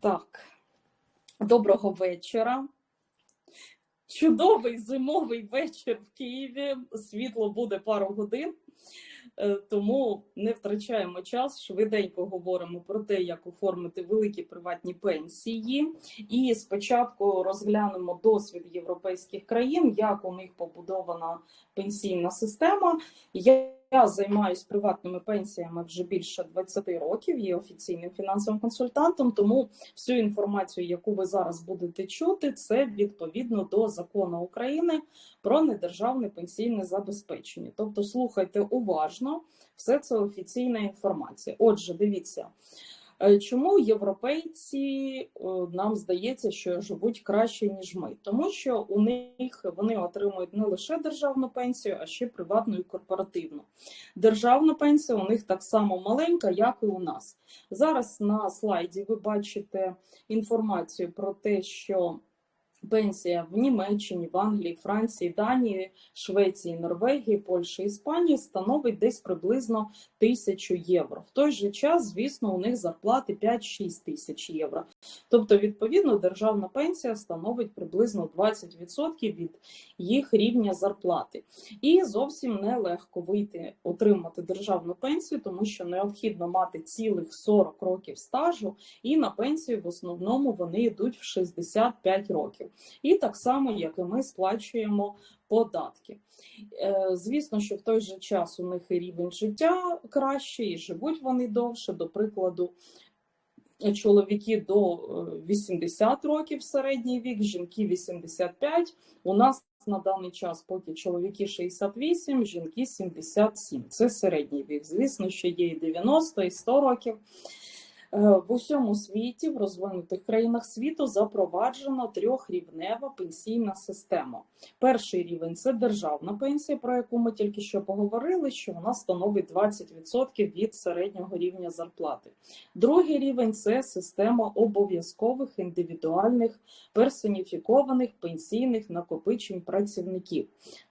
Так, доброго вечора. Чудовий зимовий вечір в Києві. Світло буде пару годин, е, тому не втрачаємо час. Швиденько говоримо про те, як оформити великі приватні пенсії. І спочатку розглянемо досвід європейських країн, як у них побудована пенсійна система. Я я займаюся приватними пенсіями вже більше 20 років. Є офіційним фінансовим консультантом. Тому всю інформацію, яку ви зараз будете чути, це відповідно до закону України про недержавне пенсійне забезпечення. Тобто, слухайте уважно, все це офіційна інформація. Отже, дивіться. Е, чому європейці е, нам здається, що живуть краще ніж ми? Тому що у них вони отримують не лише державну пенсію, а ще приватну і корпоративну. Державна пенсія у них так само маленька, як і у нас. Зараз на слайді ви бачите інформацію про те, що Пенсія в Німеччині, в Англії, Франції, Данії, Швеції, Норвегії, Польщі, Іспанії становить десь приблизно тисячу євро. В той же час, звісно, у них зарплати 5-6 тисяч євро. Тобто, відповідно, державна пенсія становить приблизно 20% від їх рівня зарплати. І зовсім нелегко вийти отримати державну пенсію, тому що необхідно мати цілих 40 років стажу, і на пенсію в основному вони йдуть в 65 років. І так само, як і ми сплачуємо податки. Е, звісно, що в той же час у них і рівень життя краще, і живуть вони довше. До прикладу, чоловіки до 80 е, років середній вік, жінки 85. У нас на даний час поки чоловіки 68, жінки 77. Це середній вік. Звісно, що є і 90, і 100 років. Е, в усьому світі, в розвинутих країнах світу, запроваджена трьохрівнева пенсійна система. Перший рівень це державна пенсія, про яку ми тільки що поговорили, що вона становить 20% від середнього рівня зарплати. Другий рівень це система обов'язкових індивідуальних персоніфікованих пенсійних накопичень працівників.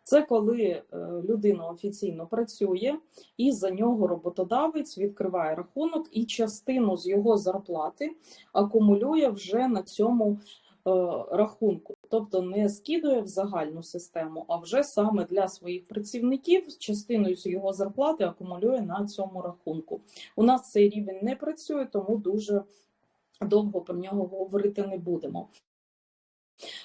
Це коли е, людина офіційно працює і за нього роботодавець відкриває рахунок і частину з його зарплати акумулює вже на цьому е, рахунку. Тобто не скидує в загальну систему, а вже саме для своїх працівників частиною з його зарплати акумулює на цьому рахунку. У нас цей рівень не працює, тому дуже довго про нього говорити не будемо.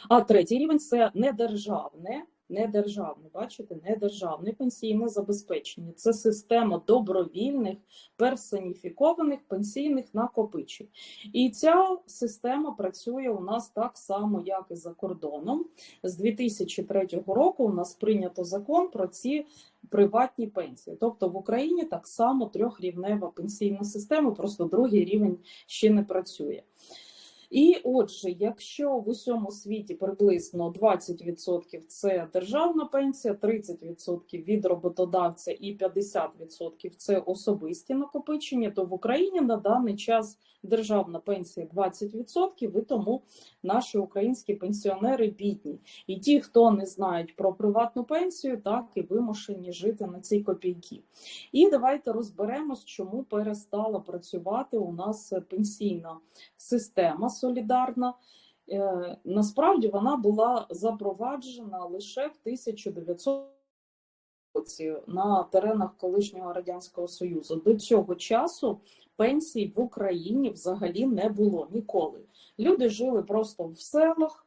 А третій рівень це недержавне недержавне, бачите, недержавне пенсійне забезпечення. Це система добровільних персоніфікованих пенсійних накопичень. І ця система працює у нас так само, як і за кордоном. З 2003 року у нас прийнято закон про ці приватні пенсії. Тобто в Україні так само трьохрівнева пенсійна система, просто другий рівень ще не працює. І отже, якщо в усьому світі приблизно 20% це державна пенсія, 30% від роботодавця і 50% це особисті накопичення, то в Україні на даний час державна пенсія 20%, і тому наші українські пенсіонери бідні. І ті, хто не знають про приватну пенсію, так і вимушені жити на ці копійки. І давайте розберемось, чому перестала працювати у нас пенсійна система солідарна. Е, насправді вона була запроваджена лише в 1900 році на теренах колишнього радянського союзу. До цього часу пенсій в Україні взагалі не було ніколи. Люди жили просто в селах.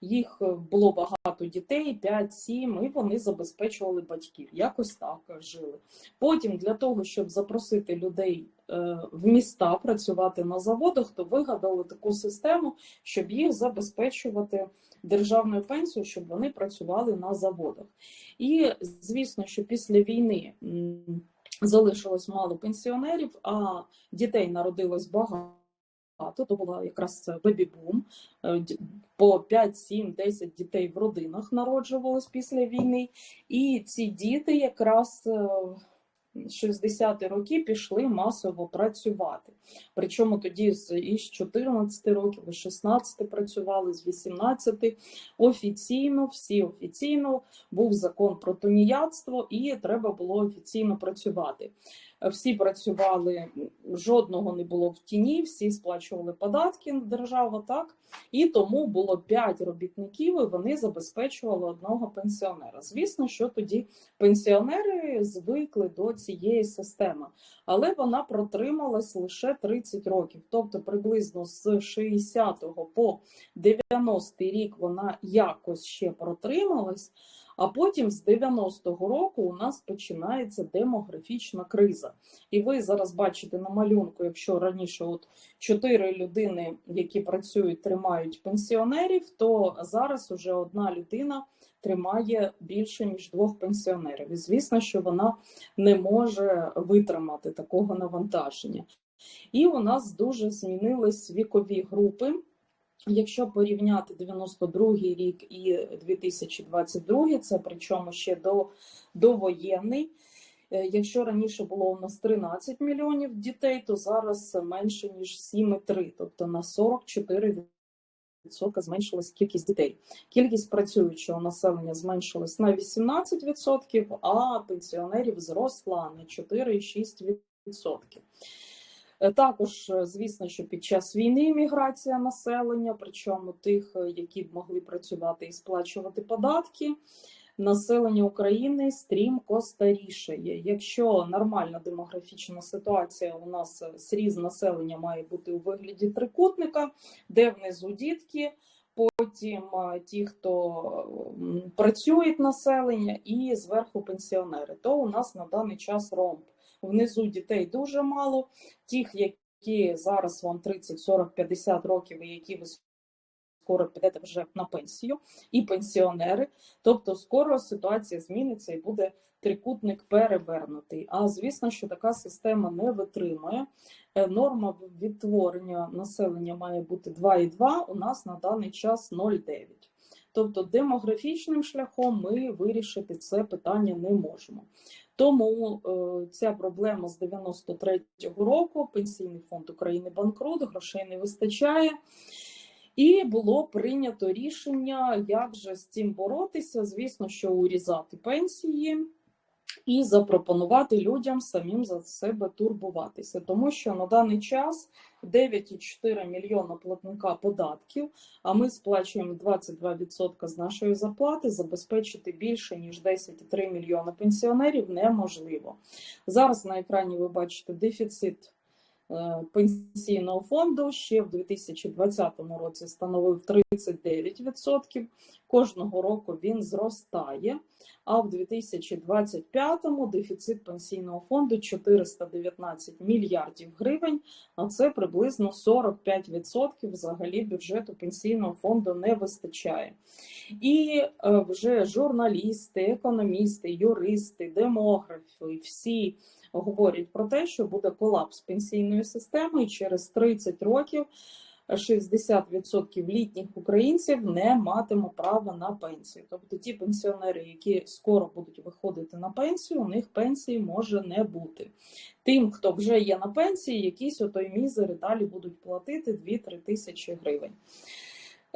Їх е, було багато дітей, 5-7, і вони забезпечували батьків. Якось так жили. Потім для того, щоб запросити людей е, в міста працювати на заводах, то вигадали таку систему, щоб їх забезпечувати державною пенсією, щоб вони працювали на заводах. І звісно, що після війни залишилось мало пенсіонерів, а дітей народилось багато. То була якраз бебі-бум, е, по 5, 7, 10 дітей в родинах народжувалось після війни, і ці діти якраз е, 60-ті роки пішли масово працювати. Причому тоді із 14 років, із 16 працювали, з 18 офіційно, всі офіційно був закон про тоніятство, і треба було офіційно працювати. Всі працювали, жодного не було в тіні, всі сплачували податки на державу, так і тому було 5 робітників, і вони забезпечували одного пенсіонера. Звісно, що тоді пенсіонери звикли до цієї системи, але вона протрималась лише 30 років, тобто приблизно з 60 по 90 рік вона якось ще протрималась. А потім з 90-го року у нас починається демографічна криза. І ви зараз бачите на малюнку, якщо раніше от 4 людини, які працюють, тримають пенсіонерів, то зараз уже одна людина тримає більше ніж двох пенсіонерів. І звісно, що вона не може витримати такого навантаження. І у нас дуже змінились вікові групи. Якщо порівняти 92-й рік і 2022, це причому ще до довоєнний. Е, Якщо раніше було у нас 13 мільйонів дітей, то зараз менше ніж 7,3, тобто на 44% зменшилась кількість дітей. Кількість працюючого населення зменшилась на 18%, а пенсіонерів зросла на 4,6%. Е, Також, е, звісно, що під час війни міграція населення, причому тих, е, які б могли працювати і сплачувати податки, населення України стрімко старішає. Якщо нормальна демографічна ситуація, у нас сріз населення має бути у вигляді трикутника, де внизу дітки. Потім ті, хто працюють населення, і зверху пенсіонери, то у нас на даний час ромб. Внизу дітей дуже мало. Тих, які зараз вам 30, 40, 50 років, і які ви скоро підете вже на пенсію, і пенсіонери. Тобто, скоро ситуація зміниться і буде трикутник перевернутий. А звісно, що така система не витримує. Е, Норма відтворення населення має бути 2,2, у нас на даний час 0,9. Тобто демографічним шляхом ми вирішити це питання не можемо. Тому е, ця проблема з 93-го року Пенсійний фонд України банкрут, грошей не вистачає. І було прийнято рішення, як же з цим боротися. Звісно, що урізати пенсії і запропонувати людям самим за себе турбуватися, тому що на даний час 9,4 мільйона платника податків, а ми сплачуємо 22% з нашої зарплати, забезпечити більше ніж 10,3 мільйона пенсіонерів неможливо. Зараз на екрані ви бачите дефіцит. Е, Пенсійного фонду ще в 2020 році становив 39%. Кожного року він зростає. А в 2025-му дефіцит пенсійного фонду 419 мільярдів гривень, а це приблизно 45% взагалі бюджету пенсійного фонду не вистачає. І е, вже журналісти, економісти, юристи, демографи, всі говорять про те, що буде колапс пенсійної системи, і через 30 років 60% літніх українців не матимуть права на пенсію. Тобто ті пенсіонери, які скоро будуть виходити на пенсію, у них пенсії може не бути. Тим, хто вже є на пенсії, якісь отой мізери далі будуть платити 2-3 тисячі гривень.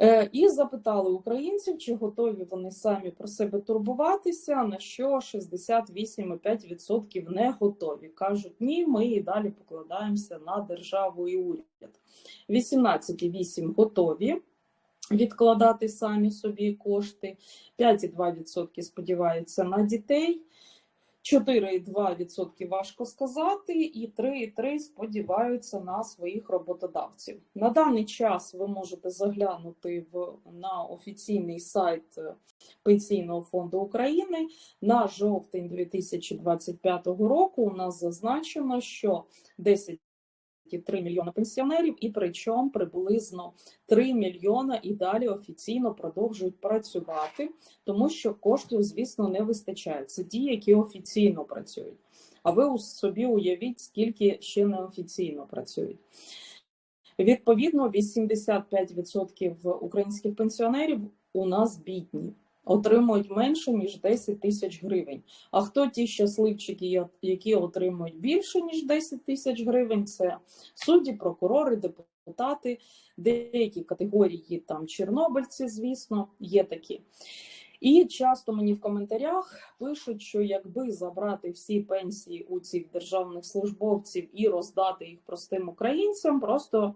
Е, І запитали українців, чи готові вони самі про себе турбуватися, на що 68,5% не готові. Кажуть, ні, ми і далі покладаємося на державу і уряд. 18,8% готові відкладати самі собі кошти, 5,2% сподіваються на дітей. 4,2% важко сказати, і 3,3% сподіваються на своїх роботодавців. На даний час ви можете заглянути в на офіційний сайт е, Пенсійного фонду України на жовтень 2025 року. У нас зазначено, що 10 3 мільйони пенсіонерів, і причому приблизно 3 мільйона і далі офіційно продовжують працювати, тому що коштів, звісно, не вистачає. Це ті, які офіційно працюють. А ви собі уявіть, скільки ще неофіційно працюють. Відповідно, 85% українських пенсіонерів у нас бідні. Отримують менше ніж 10 тисяч гривень. А хто ті щасливчики, які отримують більше ніж 10 тисяч гривень? Це судді, прокурори, депутати, деякі категорії там чорнобильці, звісно, є такі. І часто мені в коментарях пишуть, що якби забрати всі пенсії у цих державних службовців і роздати їх простим українцям, просто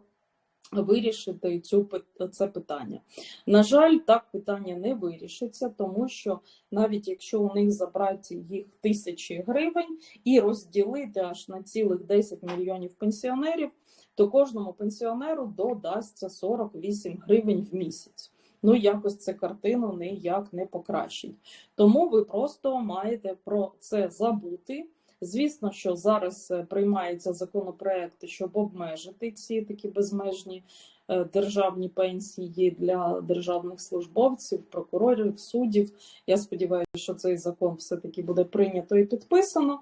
вирішити цю це питання. На жаль, так питання не вирішиться, тому що навіть якщо у них забрати їх тисячі гривень і розділити аж на цілих 10 мільйонів пенсіонерів, то кожному пенсіонеру додасться 48 гривень в місяць. Ну, якось це картину ніяк не покращить. Тому ви просто маєте про це забути. Звісно, що зараз е, приймаються законопроекти, щоб обмежити ці такі безмежні е, державні пенсії для державних службовців, прокурорів, суддів. Я сподіваюся, що цей закон все-таки буде прийнято і підписано.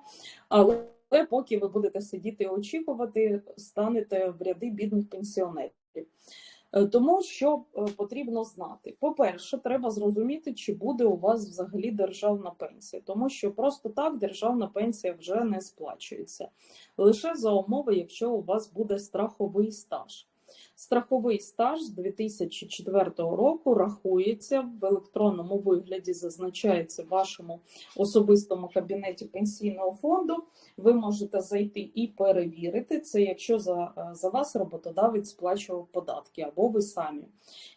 Але поки ви будете сидіти і очікувати, станете в ряди бідних пенсіонерів. Е, Тому що е, потрібно знати, по-перше, треба зрозуміти, чи буде у вас взагалі державна пенсія, тому що просто так державна пенсія вже не сплачується лише за умови, якщо у вас буде страховий стаж. Страховий стаж з 2004 року рахується в електронному вигляді, зазначається в вашому особистому кабінеті пенсійного фонду. Ви можете зайти і перевірити це, якщо за, за вас роботодавець сплачував податки або ви самі.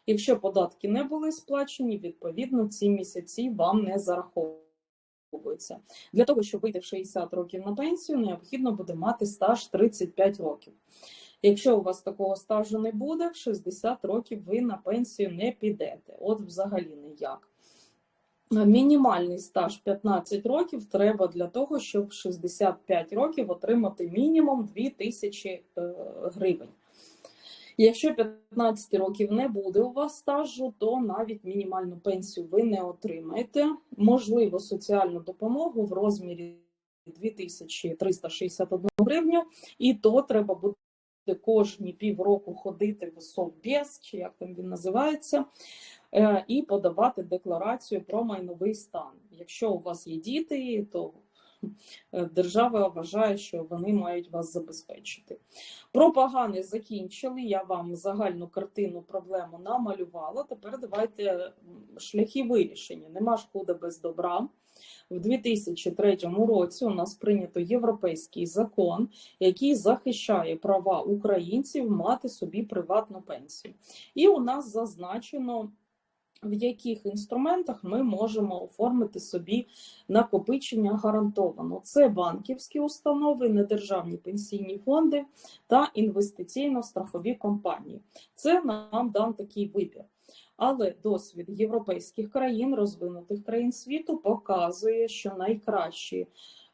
Якщо податки не були сплачені, відповідно ці місяці вам не зараховуються. Для того, щоб вийти в 60 років на пенсію, необхідно буде мати стаж 35 років. Якщо у вас такого стажу не буде, в 60 років ви на пенсію не підете. От взагалі ніяк. Мінімальний стаж 15 років треба для того, щоб в 65 років отримати мінімум 2000 е, гривень. Якщо 15 років не буде у вас стажу, то навіть мінімальну пенсію ви не отримаєте. Можливо, соціальну допомогу в розмірі 2361 гривню, і то треба буде кожні півроку ходити в Совбез, чи як там він називається, е, і подавати декларацію про майновий стан. Якщо у вас є діти, то держава вважає, що вони мають вас забезпечити. Про погане закінчили. Я вам загальну картину проблему намалювала. Тепер давайте шляхи вирішення. Нема худа без добра. В 2003 році у нас прийнято європейський закон, який захищає права українців мати собі приватну пенсію. І у нас зазначено. В яких інструментах ми можемо оформити собі накопичення гарантовано? Це банківські установи, недержавні пенсійні фонди та інвестиційно-страхові компанії. Це нам дан такий вибір. Але досвід європейських країн, розвинутих країн світу, показує, що найкращі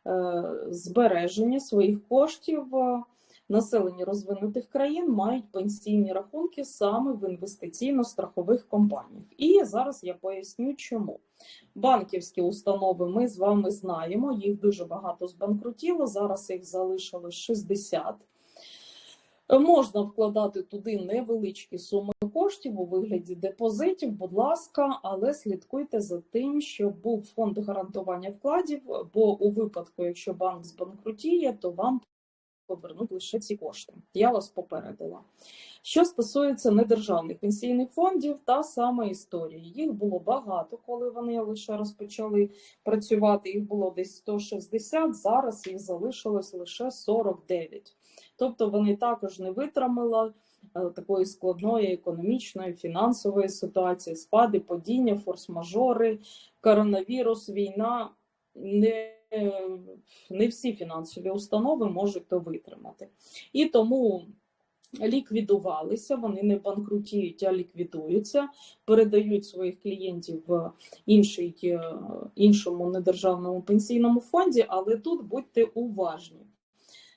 е, збереження своїх коштів е, населення розвинутих країн мають пенсійні рахунки саме в інвестиційно-страхових компаніях. І зараз я поясню, чому. Банківські установи ми з вами знаємо, їх дуже багато збанкрутіло, зараз їх залишилось 60. Можна вкладати туди невеличкі суми коштів у вигляді депозитів, будь ласка, але слідкуйте за тим, щоб був фонд гарантування вкладів, бо у випадку, якщо банк збанкрутіє, то вам повернуть лише ці кошти. Я вас попередила. Що стосується недержавних пенсійних фондів, та сама історія. Їх було багато, коли вони лише розпочали працювати. Їх було десь 160, зараз їх залишилось лише 49. Тобто вони також не витримали е, такої складної економічної, фінансової ситуації, спади, падіння, форс-мажори, коронавірус, війна. Не, не всі фінансові установи можуть то витримати. І тому ліквідувалися, вони не банкрутіють, а ліквідуються, передають своїх клієнтів в інший, е, іншому недержавному пенсійному фонді, але тут будьте уважні.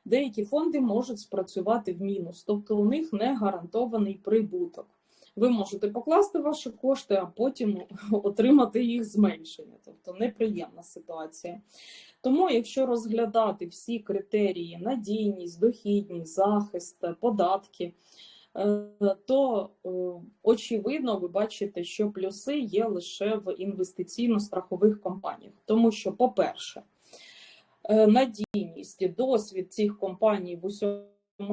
Деякі фонди можуть спрацювати в мінус, тобто у них не гарантований прибуток. Ви можете покласти ваші кошти, а потім отримати їх зменшення, тобто неприємна ситуація. Тому, якщо розглядати всі критерії надійність, дохідність, захист, податки, е, то е, очевидно ви бачите, що плюси є лише в інвестиційно-страхових компаніях, тому що, по-перше, е, надійність, досвід цих компаній в усьому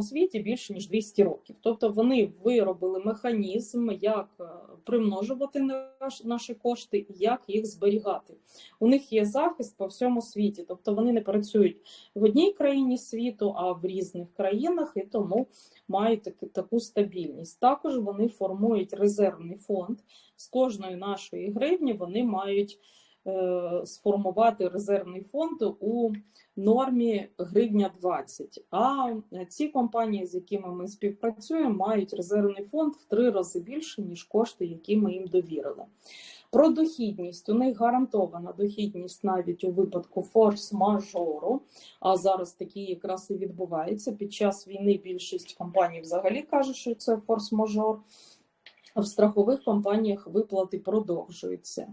світі більше ніж 200 років. Тобто вони виробили механізм, як е, примножувати наш- наші кошти і як їх зберігати. У них є захист по всьому світі, тобто вони не працюють в одній країні світу, а в різних країнах, і тому мають таки, таку стабільність. Також вони формують резервний фонд. З кожної нашої гривні вони мають сформувати резервний фонд у нормі гривня 20. А ці компанії, з якими ми співпрацюємо, мають резервний фонд в три рази більше, ніж кошти, які ми їм довірили. Про дохідність у них гарантована дохідність навіть у випадку форс-мажору. А зараз такі якраз і відбувається. Під час війни більшість компаній взагалі каже, що це форс-мажор. В страхових компаніях виплати продовжуються.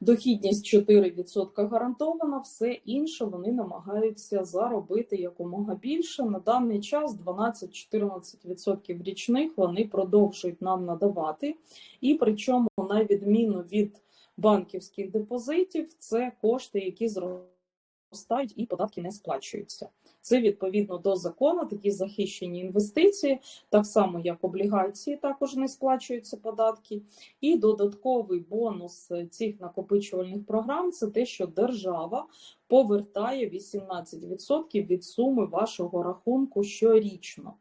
Дохідність 4% гарантована, все інше вони намагаються заробити якомога більше. На даний час 12-14% річних вони продовжують нам надавати. І причому, на відміну від банківських депозитів, це кошти, які зростають і податки не сплачуються. Це відповідно до закону, такі захищені інвестиції, так само як облігації, також не сплачуються податки. І додатковий бонус цих накопичувальних програм це те, що держава повертає 18% від суми вашого рахунку щорічно.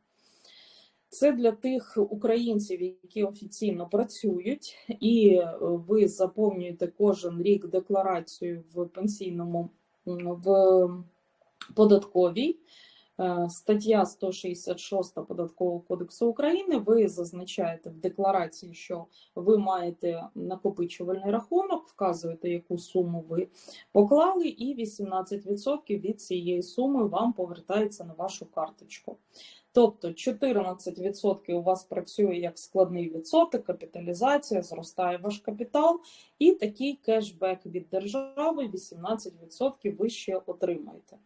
Це для тих українців, які офіційно працюють, і ви заповнюєте кожен рік декларацію в пенсійному в податковій. Е, Стаття 166 Податкового кодексу України. Ви зазначаєте в декларації, що ви маєте накопичувальний рахунок, вказуєте, яку суму ви поклали, і 18% від цієї суми вам повертається на вашу карточку. Тобто 14% у вас працює як складний відсоток, капіталізація, зростає ваш капітал, і такий кешбек від держави 18% ви ще отримаєте.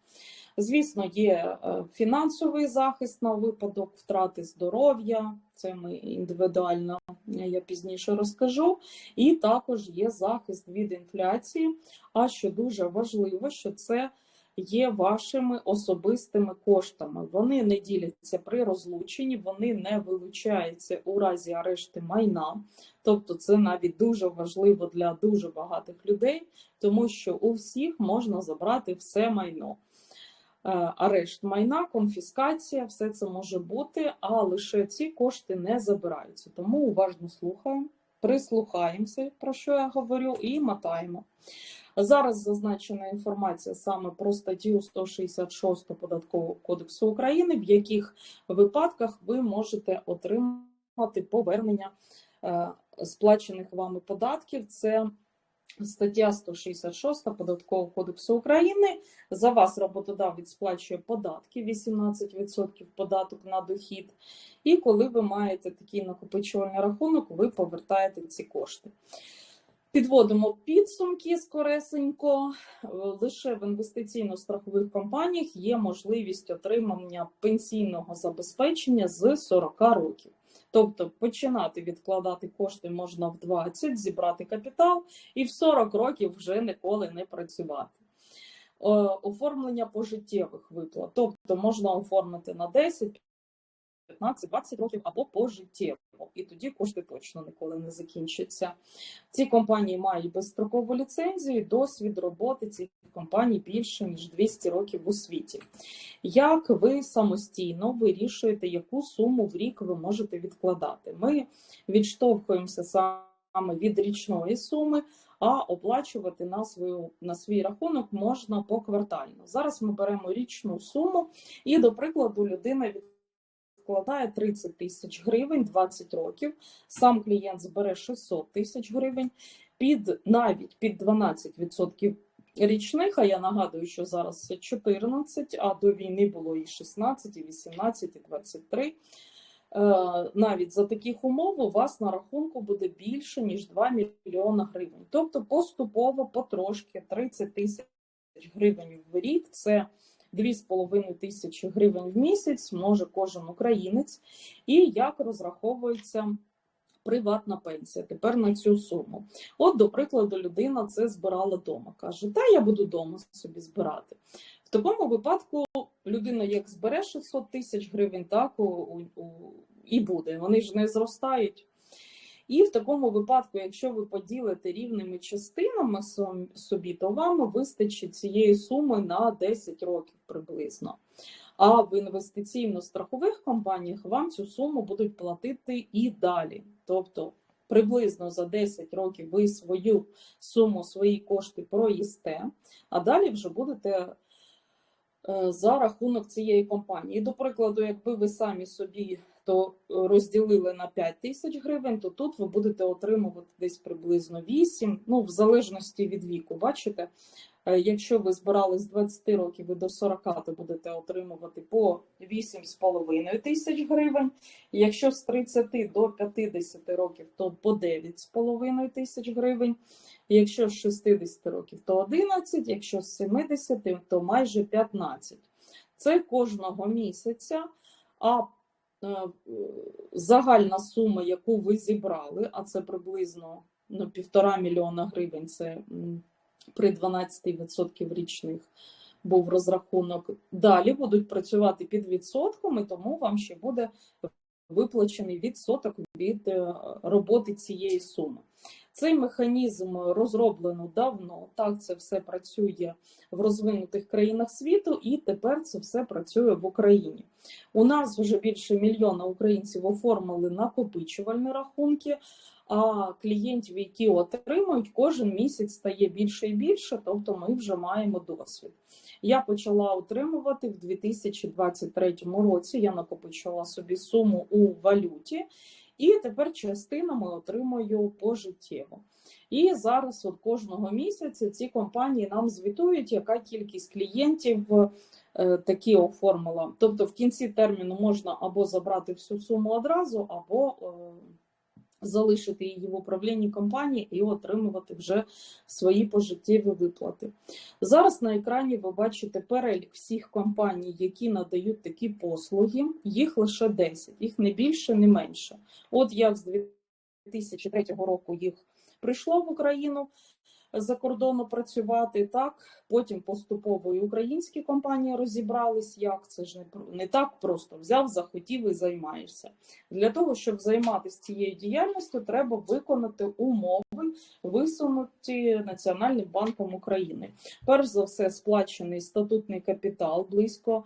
Звісно, є е, фінансовий захист на випадок втрати здоров'я, це ми індивідуально, я пізніше розкажу. І також є захист від інфляції. А що дуже важливо, що це є вашими особистими коштами. Вони не діляться при розлученні, вони не вилучаються у разі арешти майна. Тобто, це навіть дуже важливо для дуже багатих людей, тому що у всіх можна забрати все майно. Е, арешт майна, конфіскація, все це може бути, а лише ці кошти не забираються. Тому уважно слухаємо, прислухаємося, про що я говорю, і мотаємо. Зараз зазначена інформація саме про статтю 166 Податкового кодексу України, в яких випадках ви можете отримати повернення е, сплачених вами податків. Це Стаття 166 Податкового кодексу України. За вас роботодавець сплачує податки, 18% податок на дохід. І коли ви маєте такий накопичувальний рахунок, ви повертаєте ці кошти. Підводимо підсумки скоресенько. Лише в інвестиційно-страхових компаніях є можливість отримання пенсійного забезпечення з 40 років. Тобто починати відкладати кошти можна в 20, зібрати капітал і в 40 років вже ніколи не працювати. Е, Оформлення пожиттєвих виплат, тобто можна оформити на 10, 15-20 років або пожиттєво, і тоді кошти точно ніколи не закінчаться. Ці компанії мають безстрокову ліцензію, досвід роботи цих компаній більше ніж 200 років у світі. Як ви самостійно вирішуєте, яку суму в рік ви можете відкладати? Ми відштовхуємося саме від річної суми. А оплачувати на свою на свій рахунок можна поквартально. Зараз ми беремо річну суму, і, до прикладу, людина вкладає 30 тисяч гривень 20 років. Сам клієнт збере 600 тисяч гривень під навіть під 12% річних. А я нагадую, що зараз це 14, а до війни було і 16, і 18, і 23. Е, навіть за таких умов у вас на рахунку буде більше ніж 2 мільйона гривень. Тобто поступово, потрошки 30 тисяч гривень в рік це 2,5 тисячі гривень в місяць може кожен українець, і як розраховується приватна пенсія тепер на цю суму. От, до прикладу, людина це збирала вдома. Каже, та я буду вдома собі збирати. В такому випадку людина як збере 600 тисяч гривень, так у, у, і буде. Вони ж не зростають. І в такому випадку, якщо ви поділите рівними частинами собі, то вам вистачить цієї суми на 10 років приблизно. А в інвестиційно-страхових компаніях вам цю суму будуть платити і далі. Тобто приблизно за 10 років ви свою суму, свої кошти проїсте, а далі вже будете е, за рахунок цієї компанії. До прикладу, якби ви самі собі то е, розділили на 5 тисяч гривень, то тут ви будете отримувати десь приблизно 8, ну в залежності від віку. Бачите, Е, якщо ви збирали з 20 років і до 40, то будете отримувати по 8,5 тисяч гривень. Якщо з 30 до 50 років, то по 9,5 тисяч гривень. Якщо з 60 років, то 11, якщо з 70, то майже 15. Це кожного місяця. А загальна сума, яку ви зібрали, а це приблизно ну, півтора мільйона гривень, це при 12% річних був розрахунок. Далі будуть працювати під відсотками, тому вам ще буде виплачений відсоток від е, роботи цієї суми. Цей механізм розроблено давно. Так це все працює в розвинутих країнах світу, і тепер це все працює в Україні. У нас вже більше мільйона українців оформили накопичувальні рахунки. А клієнтів, які отримують, кожен місяць стає більше і більше, тобто ми вже маємо досвід. Я почала отримувати в 2023 році. Я накопичила собі суму у валюті, і тепер частинами отримую пожиттєво. І зараз, от кожного місяця, ці компанії нам звітують, яка кількість клієнтів е, такі оформила. Тобто, в кінці терміну можна або забрати всю суму одразу, або е, залишити її в управлінні компанії і отримувати вже свої пожиттєві виплати. Зараз на екрані ви бачите перелік всіх компаній, які надають такі послуги. Їх лише 10, їх не більше, не менше. От як з 2003 року їх прийшло в Україну за кордону працювати. Так потім поступово і українські компанії розібрались, як це ж не не так просто взяв, захотів і займаєшся. Для того щоб займатися цією діяльністю, треба виконати умови, висунуті Національним банком України. Перш за все, сплачений статутний капітал близько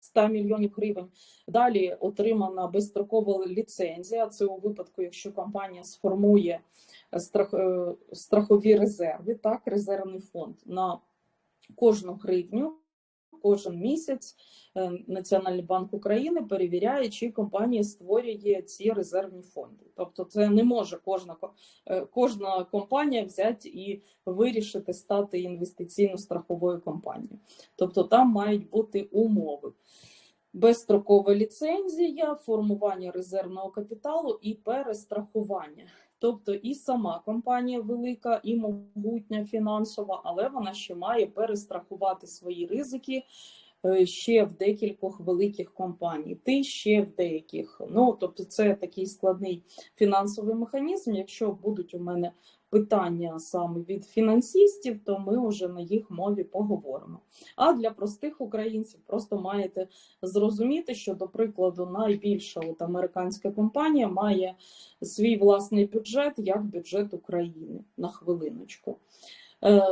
100 мільйонів гривень. Далі отримана безстрокова ліцензія. Це у випадку, якщо компанія сформує страхові резерви, так, резервний фонд на кожну гривню. Кожен місяць е, Національний банк України перевіряє, чи компанія створює ці резервні фонди. Тобто, це не може кожна е, кожна компанія взяти і вирішити стати інвестиційно-страховою компанією. Тобто, там мають бути умови. Безстрокова ліцензія, формування резервного капіталу і перестрахування. Тобто і сама компанія велика, і могутня фінансова, але вона ще має перестрахувати свої ризики е, ще в декількох великих компаній, ти ще в деяких. Ну тобто, це такий складний фінансовий механізм. Якщо будуть у мене питання саме від фінансистів, то ми вже на їх мові поговоримо. А для простих українців просто маєте зрозуміти, що, до прикладу, найбільша от американська компанія має свій власний бюджет як бюджет України на хвилиночку. Е,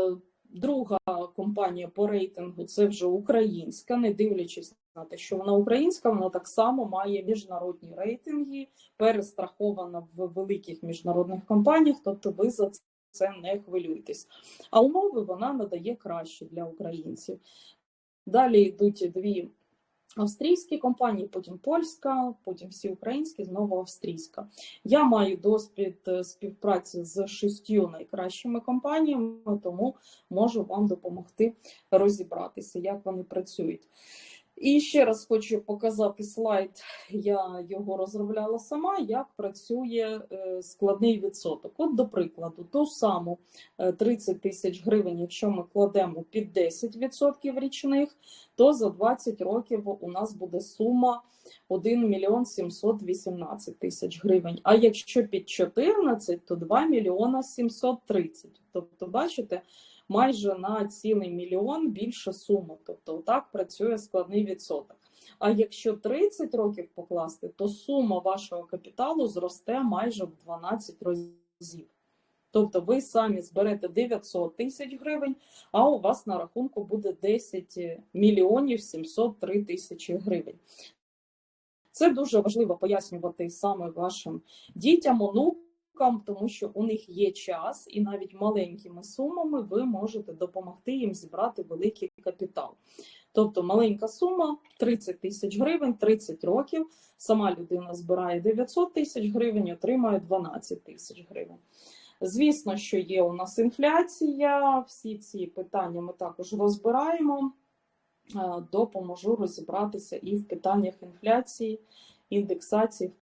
Друга компанія по рейтингу це вже українська, не дивлячись що вона українська, вона так само має міжнародні рейтинги, перестрахована в великих міжнародних компаніях, тобто ви за це не хвилюйтесь. А умови вона надає краще для українців. Далі йдуть дві австрійські компанії, потім польська, потім всі українські, знову австрійська. Я маю досвід е, співпраці з шістю найкращими компаніями, тому можу вам допомогти розібратися, як вони працюють. І ще раз хочу показати слайд. Я його розробляла сама, як працює е, складний відсоток. От, до прикладу, ту саму е, 30 тисяч гривень, якщо ми кладемо під 10% річних, то за 20 років у нас буде сума 1 мільйон 718 тисяч гривень. А якщо під 14, то 2 мільйона 730. Тобто, бачите, майже на цілий мільйон більше суми. Тобто, так працює складний відсоток. А якщо 30 років покласти, то сума вашого капіталу зросте майже в 12 разів. Тобто ви самі зберете 900 тисяч гривень, а у вас на рахунку буде 10 мільйонів 703 тисячі гривень. Це дуже важливо пояснювати саме вашим дітям, онукам, тому що у них є час, і навіть маленькими сумами ви можете допомогти їм зібрати великий капітал. Тобто маленька сума 30 тисяч гривень, 30 років. Сама людина збирає 900 тисяч гривень, отримує 12 тисяч гривень. Звісно, що є у нас інфляція, всі ці питання ми також розбираємо. Е, Допоможу розібратися і в питаннях інфляції, індексації, в